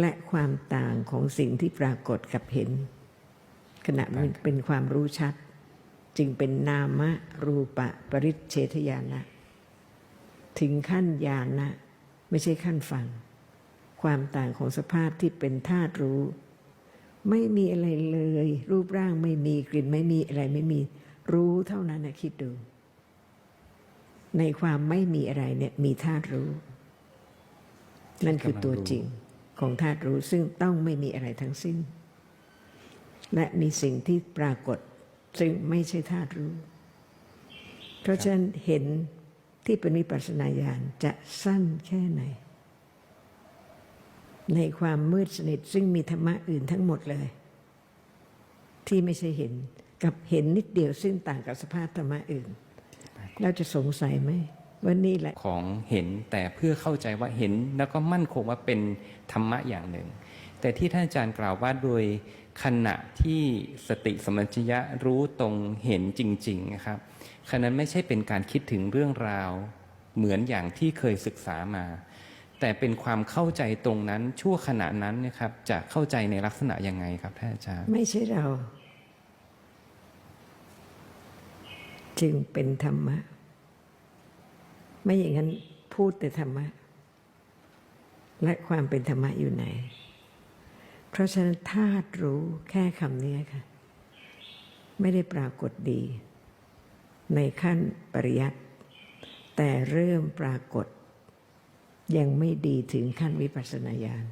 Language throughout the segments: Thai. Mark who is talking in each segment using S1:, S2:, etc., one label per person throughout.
S1: และความต่างของสิ่งที่ปรากฏกับเห็น ขณะมันเป็นความรู้ชัด จึงเป็นนามะรูปะปริเฉทญาณะถึงขั้นญาณนะไม่ใช่ขั้นฟัง ความต่างของสภาพที่เป็นธาตุรู้ ไม่มีอะไรเลย รูปร่างไม่มีกลิ่นไม่มีอะไรไม่มี รู้เท่านั้นนะคิดดู ในความไม่มีอะไรเนี่ยมีธาตุรู้ นั่นคือตัวจริง ของธาตุรู้ซึ่งต้องไม่มีอะไรทั้งสิ้น และมีสิ่งที่ปรากฏซึ่งไม่ใช่ธาตุรู้ เพราะฉะนั้นเห็นที่เป็นวิปัสสนาญาณจะสั้นแค่ไหน ในความมืดสนิทซึ่งมีธรรมะอื่นทั้งหมดเลย ที่ไม่ใช่เห็นกับเห็นนิดเดียวซึ่งต่างกับสภาพธรรมะอื่น เราจะสงสัยไหม ว่านี่แหละ
S2: ของเห็นแต่เพื่อเข้าใจว่าเห็นแล้วก็มั่นคงว่าเป็นธรรมะอย่างหนึ่ง แต่ที่ท่านอาจารย์กล่าวว่าโดยขณะที่สติสมัญชยะรู้ตรงเห็นจริง ๆ นะครับขณะนั้นไม่ใช่เป็นการคิดถึงเรื่องราว เหมือนอย่างที่เคยศึกษามา แต่เป็นความเข้าใจตรงนั้นชั่วขณะนั้นนะครับ จะเข้าใจในลักษณะยังไงครับท่านอาจารย์
S1: ไม่ใช่เรา จึงเป็นธรรมะ ไม่อย่างนั้นพูดแต่ธรรมะ และความเป็นธรรมะอยู่ไหน เพราะฉะนั้นธาตุรู้แค่คำนี้ค่ะ ไม่ได้ปรากฏดี ในขั้นปริยัติแต่เริ่มปรากฏ ยังไม่ดีถึงขั้นวิปัสสนาญาณ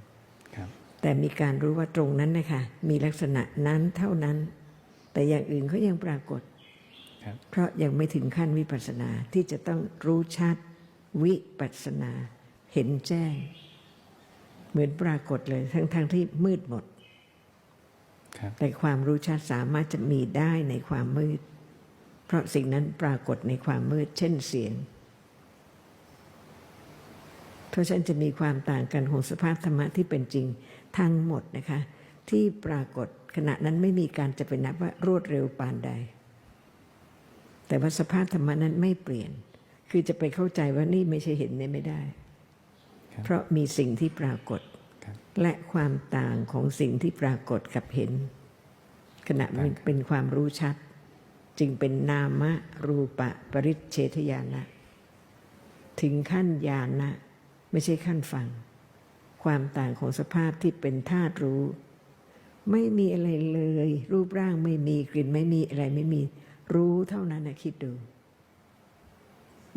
S2: ครับ
S1: แต่มีการรู้ว่าตรงนั้นนะคะมีลักษณะนั้นเท่านั้น แต่อย่างอื่นเขายังปรากฏ
S2: ครับ
S1: เพราะยังไม่ถึงขั้นวิปัสสนาที่จะต้องรู้ชัดวิปัสสนา เห็นแจ้ง เหมือนปรากฏเลยทั้งๆทที่มืดหมด
S2: ครับ
S1: แต่ความรู้ชัดสามารถจะมีได้ในความมืด เพราะสิ่งนั้นปรากฏในความมืด เช่นเสียง เพราะฉะนั้นจะมีความต่างกันของสภาพธรรมะที่เป็นจริงทั้งหมดนะคะ ที่ปรากฏขณะนั้นไม่มีการจะไปนับว่ารวดเร็วปานใด แต่ว่าสภาพธรรมะนั้นไม่เปลี่ยน คือจะไปเข้าใจว่านี่ไม่ใช่เห็นเนี่ยไม่ได้
S2: ครับ
S1: เพราะมีสิ่งที่ปรากฏ
S2: ครับ
S1: และความต่างของสิ่งที่ปรากฏกับเห็น ขณะมันเป็นความรู้ชัด จึงเป็นนามะรูปะปริเฉทญาณะถึงขั้นญาณนะไม่ใช่ขั้นฟัง ความต่างของสภาพที่เป็นธาตุรู้ ไม่มีอะไรเลย รูปร่างไม่มีกลิ่นไม่มีอะไรไม่มี รู้เท่านั้นนะคิดดู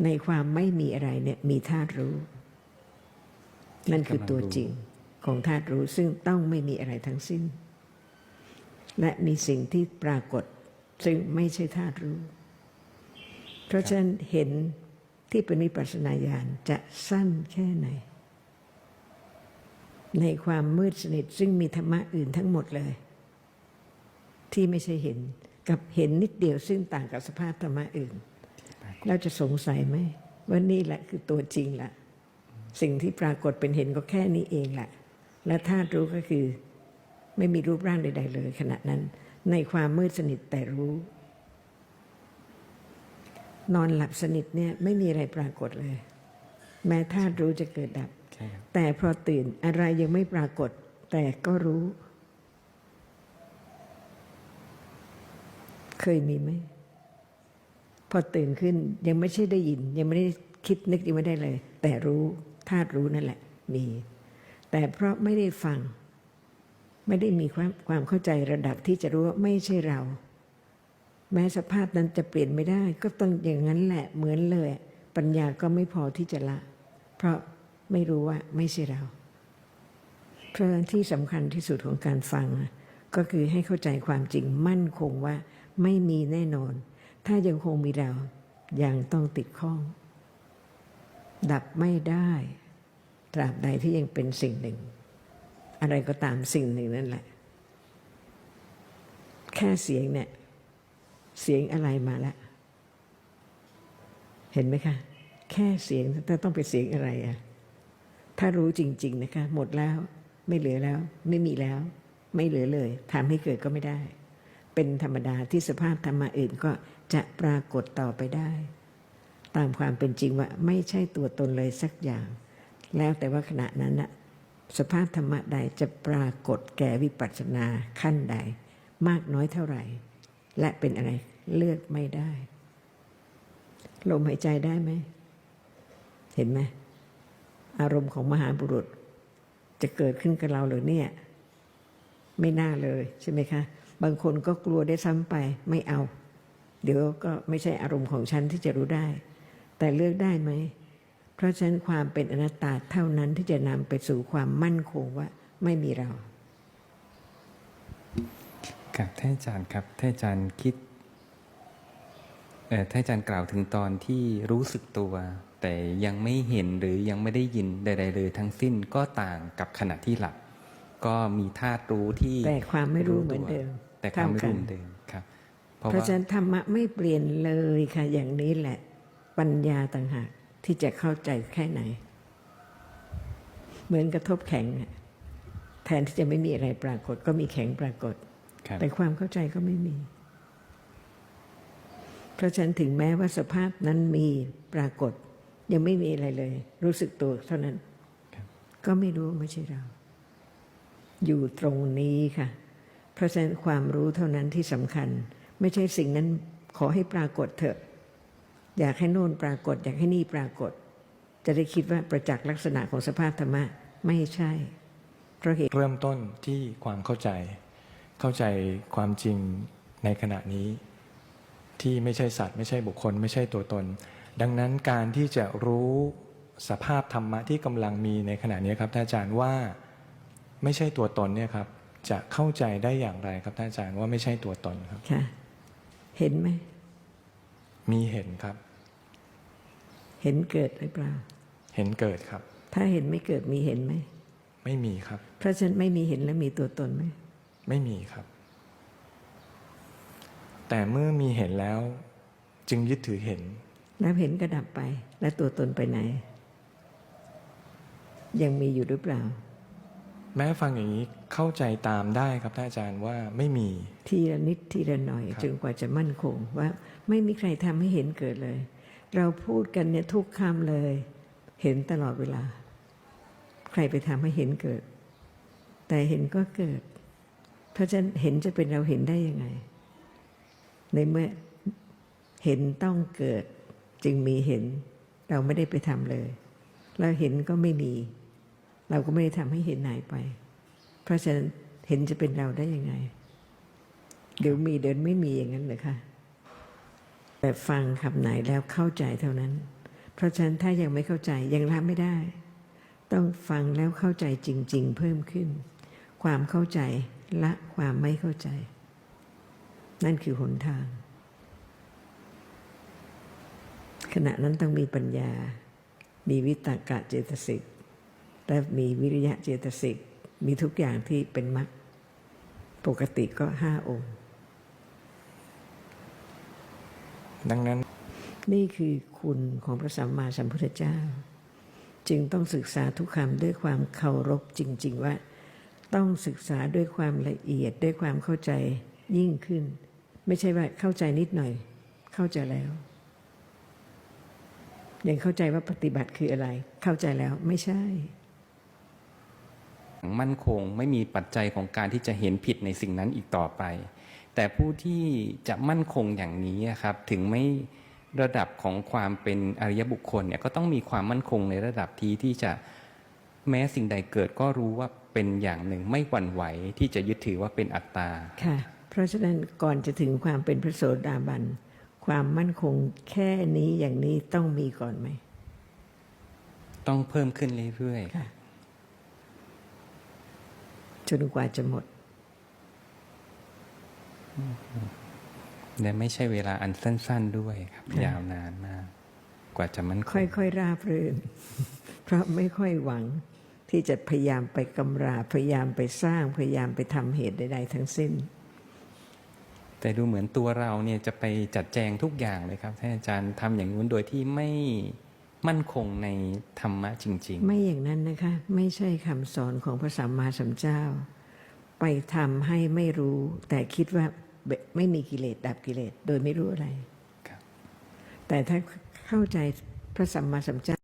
S1: ในความไม่มีอะไรเนี่ยมีธาตุรู้ นั่นคือตัวจริงของธาตุรู้ซึ่งต้องไม่มีอะไรทั้งสิ้น และมีสิ่งที่ปรากฏ ซึ่งไม่ใช่ธาตุรู้ เพราะฉะนั้นเห็นที่เป็นวิปัสสนาญาณจะสั้นแค่ไหน ในความมืดสนิทซึ่งมีธรรมะอื่นทั้งหมดเลย ที่ไม่ใช่เห็น กับเห็นนิดเดียวซึ่งต่างกับสภาพธรรมะอื่น เราจะสงสัยไหมว่านี่แหละคือตัวจริงละสิ่งที่ปรากฏเป็นเห็นก็แค่นี้เองแหละและธาตุรู้ก็คือไม่มีรูปร่างใด ๆ เลย ขณะนั้น ในความมืดสนิทแต่รู้ นอนหลับสนิทเนี่ยไม่มีอะไรปรากฏเลย แม้ธาตุรู้จะเกิดดับ
S2: ใช่ครับ
S1: แต่พอตื่นอะไรยังไม่ปรากฏ แต่ก็รู้ เคยมีไหม พอตื่นขึ้นยังไม่ใช่ได้ยิน ยังไม่ได้คิดนึกยังไม่ได้เลย แต่รู้ธาตุรู้นั่นแหละ มี แต่เพราะไม่ได้ฟัง ไม่ได้มีความความเข้าใจระดับที่จะรู้ว่าไม่ใช่เรา แม้สภาพนั้นจะเปลี่ยนไม่ได้ ก็ต้องอย่างนั้นแหละเหมือนเลย ปัญญาก็ไม่พอที่จะละ เพราะไม่รู้ว่าไม่ใช่เราเพราะฉะนั้นที่สำคัญที่สุดของการฟัง ก็คือให้เข้าใจความจริงมั่นคงว่า ไม่มีแน่นอน ถ้ายังคงมีเรายังต้องติดข้อง ดับไม่ได้ ตราบใดที่ยังเป็นสิ่งหนึ่ง อะไรก็ตามสิ่งหนึ่งนั่นแหละ แค่เสียงเนี่ย เสียงอะไรมาแล้ว เห็นไหมคะ แค่เสียงแต่ต้องเป็นเสียงอะไรอะถ้ารู้จริง ๆ นะคะ หมดแล้ว ไม่เหลือแล้ว ไม่มีแล้ว ไม่เหลือเลยทำให้เกิดก็ไม่ได้ เป็นธรรมดาที่สภาพธรรมะอื่นก็จะปรากฏต่อไปได้ ตามความเป็นจริงว่าไม่ใช่ตัวตนเลยสักอย่าง แล้วแต่ว่าขณะนั้นนะสภาพธรรมะใดจะปรากฏแก่วิปัสสนาขั้นใด มากน้อยเท่าไหร่ และเป็นอะไรเลือกไม่ได้ลมหายใจได้ไหม เห็นไหมอารมณ์ของมหาบุรุษ จะเกิดขึ้นกับเราหรือเนี่ย ไม่น่าเลยใช่ไหมคะ บางคนก็กลัวได้ซ้ำไปไม่เอา เดี๋ยวก็ไม่ใช่อารมณ์ของฉันที่จะรู้ได้ แต่เลือกได้ไหม เพราะฉะนั้นความเป็นอนัตตาเท่านั้นที่จะนำไปสู่ความมั่นคงว่าไม่มีเรา
S2: ครับท่านอาจารย์ครับท่านอาจารย์คิดเอ่อท่านอาจารย์กล่าวถึงตอนที่รู้สึกตัว แต่ยังไม่เห็นหรือยังไม่ได้ยินใด ๆ เลยทั้งสิ้นก็ต่างกับขณะที่หลับ ก็มีธาตุรู้ที่
S1: แต่ความไม่รู้เหมือนเดิม
S2: แต่ความไม่
S1: เท่ากั
S2: รู้
S1: น
S2: เหมือนเดิมครับ เพราะ
S1: เพราะ
S2: ว่า
S1: ฉะนั้นธรรมะไม่เปลี่ยนเลยค่ะ อย่างนี้แหละ ปัญญาต่างหากที่จะเข้าใจแค่ไหน เหมือนกระทบแข็งอะแทนที่จะไม่มีอะไรปรากฏ ก็มีแข็งปรากฏ
S2: ครับ
S1: แต่ความเข้าใจก็ไม่มี เพราะฉะนั้นถึงแม้ว่าสภาพนั้นมีปรากฏ ยังไม่มีอะไรเลย รู้สึกตัวเท่านั้น
S2: ครับ
S1: ก็ไม่รู้ว่าไม่ใช่เรา อยู่ตรงนี้ค่ะ เพราะฉะนั้นความรู้เท่านั้นที่สำคัญ ไม่ใช่สิ่งนั้นขอให้ปรากฏเถอะ อยากให้โน่นปรากฏ อยากให้นี่ปรากฏ จะได้คิดว่าประจักษ์ลักษณะของสภาพธรรมะไม่ใช่เพราะเหตุ
S3: เริ่มต้นที่ความเข้าใจ เข้าใจความจริงในขณะนี้ ที่ไม่ใช่สัตว์ ไม่ใช่บุคคล ไม่ใช่ตัวตน ดังนั้นการที่จะรู้สภาพธรรมะที่กำลังมีในขณะนี้ครับท่านอาจารย์ว่าไม่ใช่ตัวตนเนี่ยครับ จะเข้าใจได้อย่างไรครับท่านอาจารย์ว่าไม่ใช่ตัวตนครับ
S1: ค่ะ เห็นไหม
S3: มีเห็นครับ
S1: เห็นเกิดหรือเปล่า
S3: เห็นเกิดครับ
S1: ถ้าเห็นไม่เกิดมีเห็นไหม
S3: ไม่มีครับ
S1: เพราะฉะนั้นไม่มีเห็นและมีตัวตนไหม
S3: ไม่มีครับ แต่เมื่อมีเห็นแล้ว จึงยึดถือเห็น
S1: แล้วเห็นก็ดับไป แล้วตัวตนไปไหน ยังมีอยู่หรือเปล่า
S3: แม้ฟังอย่างนี้เข้าใจตามได้ครับท่านอาจารย์ว่าไม่มี
S1: ทีละนิดทีละหน่อย
S3: ครับ
S1: จนกว่าจะมั่นคงว่าไม่มีใครทำให้เห็นเกิดเลย เราพูดกันเนี่ยทุกคำเลย เห็นตลอดเวลา ใครไปทำให้เห็นเกิด แต่เห็นก็เกิด เพราะฉะนั้นเห็นจะเป็นเราเห็นได้ยังไง ในเมื่อเห็นต้องเกิด จึงมีเห็น เราไม่ได้ไปทำเลยเราเห็นก็ไม่มี เราก็ไม่ได้ทำให้เห็นหายไป เพราะฉะนั้นเห็นจะเป็นเราได้ยังไง เดี๋ยวมีเดี๋ยวไม่มีอย่างนั้นเลยค่ะแต่ฟังคำไหนแล้วเข้าใจเท่านั้น เพราะฉะนั้นถ้ายังไม่เข้าใจยังรับไม่ได้ ต้องฟังแล้วเข้าใจจริง ๆ เพิ่มขึ้น ความเข้าใจละความไม่เข้าใจ นั่นคือหนทาง ขณะนั้นต้องมีปัญญา มีวิตากะเจตสิก และมีวิริยะเจตสิก มีทุกอย่างที่เป็นมรรคปกติก็ห้าองค์
S3: ดังนั้น
S1: นี่คือคุณของพระสัมมาสัมพุทธเจ้า จึงต้องศึกษาทุกคำด้วยความเคารพจริง ๆ ว่า ต้องศึกษาด้วยความละเอียดด้วยความเข้าใจยิ่งขึ้น ไม่ใช่ว่าเข้าใจนิดหน่อย เข้าใจแล้วยังเข้าใจว่าปฏิบัติคืออะไร เข้าใจแล้วไม่ใช่
S2: มั่นคงไม่มีปัจจัยของการที่จะเห็นผิดในสิ่งนั้นอีกต่อไป แต่ผู้ที่จะมั่นคงอย่างนี้อะครับถึงไม่ระดับของความเป็นอริยบุคคลเนี่ยก็ต้องมีความมั่นคงในระดับที่ที่จะแม้สิ่งใดเกิดก็รู้ว่าเป็นอย่างหนึ่งไม่หวั่นไหวที่จะยึดถือว่าเป็นอัตตา
S1: ค่ะ เพราะฉะนั้นก่อนจะถึงความเป็นพระโสดาบัน ความมั่นคงแค่นี้อย่างนี้ต้องมีก่อนไหม
S2: ต้องเพิ่มขึ้นเรื่อยๆ
S1: ค่ะ จนกว่าจะหมด
S2: และไม่ใช่เวลาอันสั้น ๆด้วยครับ
S1: ค่ะ
S2: ยาวนานมาก กว่าจะมันคง
S1: ค่อยๆราบรื่น เพราะไม่ค่อยหวังที่จะพยายามไปกำราพยายามไปสร้างพยายามไปทำเหตุใดๆทั้งสิ้น
S2: แต่ดูเหมือนตัวเราเนี่ยจะไปจัดแจงทุกอย่างเลยครับท่านอาจารย์ทำอย่างนู้นโดยที่ไม่ มั่นคงในธรรมะจริง
S1: ไม่อย่างนั้นนะคะ ไม่ใช่คำสอนของพระสัมมาสัมพุทธเจ้า ไปทำให้ไม่รู้ แต่คิดว่าไม่มีกิเลสดับกิเลสโดยไม่รู้อะไร
S2: ๆครับ
S1: แต่ถ้าเข้าใจพระสัมมาสัมพุทธเจ้า